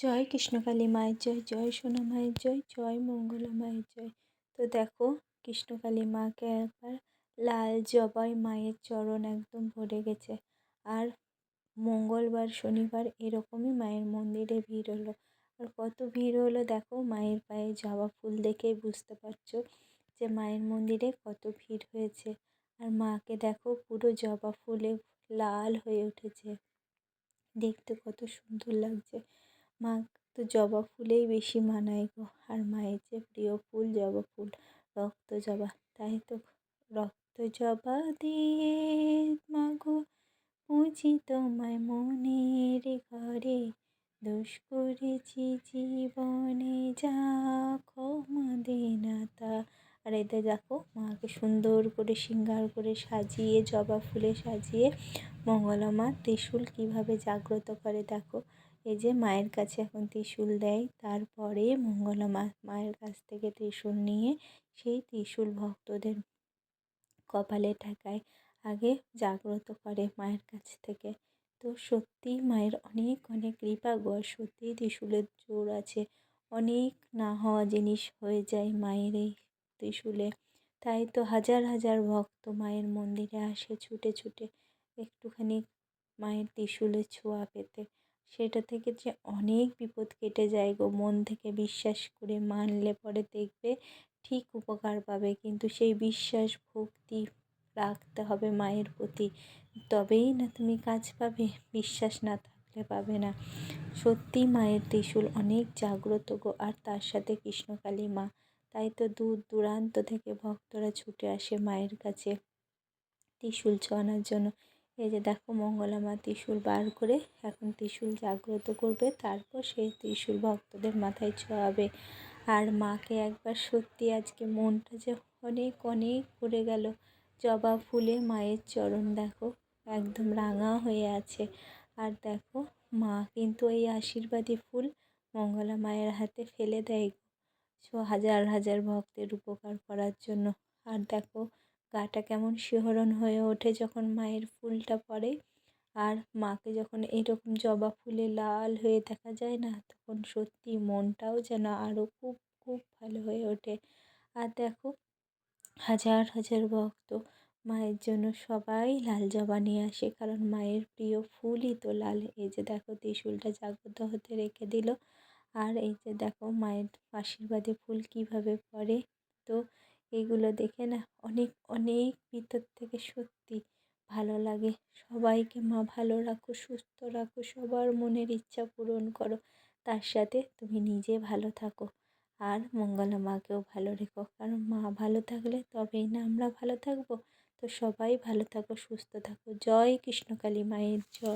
জয় কৃষ্ণকালী মায়ের জয় জয় সোনা মায়ের জয় জয় মঙ্গলা মায়ের জয়। তো দেখো কৃষ্ণকালী মাকে একবার লাল জবাই মায়ের চরণ একদম ভরে গেছে। আর মঙ্গলবার, শনিবার এরকমই মায়ের মন্দিরে ভিড় হলো। আর কত ভিড় হলো দেখো, মায়ের পায়ে জবা ফুল দেখেই বুঝতে পারছ যে মায়ের মন্দিরে কত ভিড় হয়েছে। আর মাকে দেখো, পুরো জবা ফুলে লাল হয়ে উঠেছে। দেখতে কত সুন্দর লাগছে। মা তো জবা ফুলেই বেশি মানায় গো। আর মায়ের যে প্রিয় ফুল জবা ফুল, রক্ত জবা। তাই তো রক্ত জবা দিয়ে মাগো পুঁজি তোমায় মনের ঘরে দোষ করেছি জীবনে। যা ক্ষমা দে না তা। আর এতে দেখো, মাকে সুন্দর করে শৃঙ্গার করে সাজিয়ে, জবা ফুলে সাজিয়ে মঙ্গলা মা ত্রিশূল কীভাবে জাগ্রত করে দেখো। এই যে মায়ের কাছে এখন ত্রিশূল দেয়, তারপরে মঙ্গলা মা, মায়ের কাছ থেকে ত্রিশূল নিয়ে সেই ত্রিশূল ভক্তদের কপালে ঠেকায়। আগে জাগ্রত করে মায়ের কাছ থেকে। তো সত্যিই মায়ের অনেক অনেক কৃপা গো সত্যিই ত্রিশূলের জোর আছে। অনেক না হওয়া জিনিস হয়ে যায় মায়ের এই ত্রিশূলে। তাই তো হাজার হাজার ভক্ত মায়ের মন্দিরে আসে ছুটে ছুটে। একটুখানি মায়ের ত্রিশূলের ছোঁয়া পেতে। সেটা থেকে যে অনেক বিপদ কেটে যায় গো। মন থেকে বিশ্বাস করে মানলে পরে দেখবে ঠিক উপকার পাবে। কিন্তু সেই বিশ্বাস, ভক্তি রাখতে হবে মায়ের প্রতি। তবেই না তুমি কাজ পাবে, বিশ্বাস না থাকলে পাবে না। সত্যি মায়ের ত্রিশূল অনেক জাগ্রত গো, আর তার সাথে কৃষ্ণকালী মা। তাই তো দূর দূরান্ত থেকে ভক্তরা ছুটে আসে মায়ের কাছে ত্রিশূল ছোঁয়ানোর জন্য। এই যে দেখো মঙ্গলা মা ত্রিশূল বার করে এখন ত্রিশূল জাগ্রত করবে, তারপর সেই ত্রিশূল ভক্তদের মাথায় ছোঁয়াবে। আর মাকে একবার সত্যি আজকে মনটা যে অনেক অনেক ভরে গেল। জবা ফুলে মায়ের চরণ দেখো, একদম রাঙা হয়ে আছে। আর দেখো, মা কিন্তু এই আশীর্বাদী ফুল মঙ্গলা মায়ের হাতে ফেলে দেয় হাজার হাজার ভক্তের উপকার করার জন্য। আর দেখো গাটা কেমন শিহরণ হয়ে ওঠে যখন মায়ের ফুলটা পড়ে। আর মাকে যখন এরকম জবা ফুলে লাল হয়ে দেখা যায় না, তখন সত্যি মনটাও যেন আরও খুব খুব ভালো হয়ে ওঠে। আর দেখো, হাজার হাজার ভক্ত মায়ের জন্য সবাই লাল জবা নিয়ে আসে, কারণ মায়ের প্রিয় ফুলই তো লাল। এই যে দেখো, ত্রিশুলটা জাগ্রত হতে রেখে দিল। আর এই যে দেখো, মায়ের আশীর্বাদে ফুল কীভাবে পড়ে, তো এগুলো দেখে না অনেক অনেক ভিতর থেকে সত্যি ভালো লাগে। সবাইকে মা ভালো রাখো, সুস্থ রাখো, সবার মনের ইচ্ছা পূরণ করো। তার সাথে তুমি নিজে ভালো থাকো আর মঙ্গলা মাকেও ভালো রেখো। কারণ মা ভালো থাকলে তবেই না আমরা ভালো থাকব। তো সবাই ভালো থাকো, সুস্থ থাকো। জয় কৃষ্ণকালী মায়ের জয়।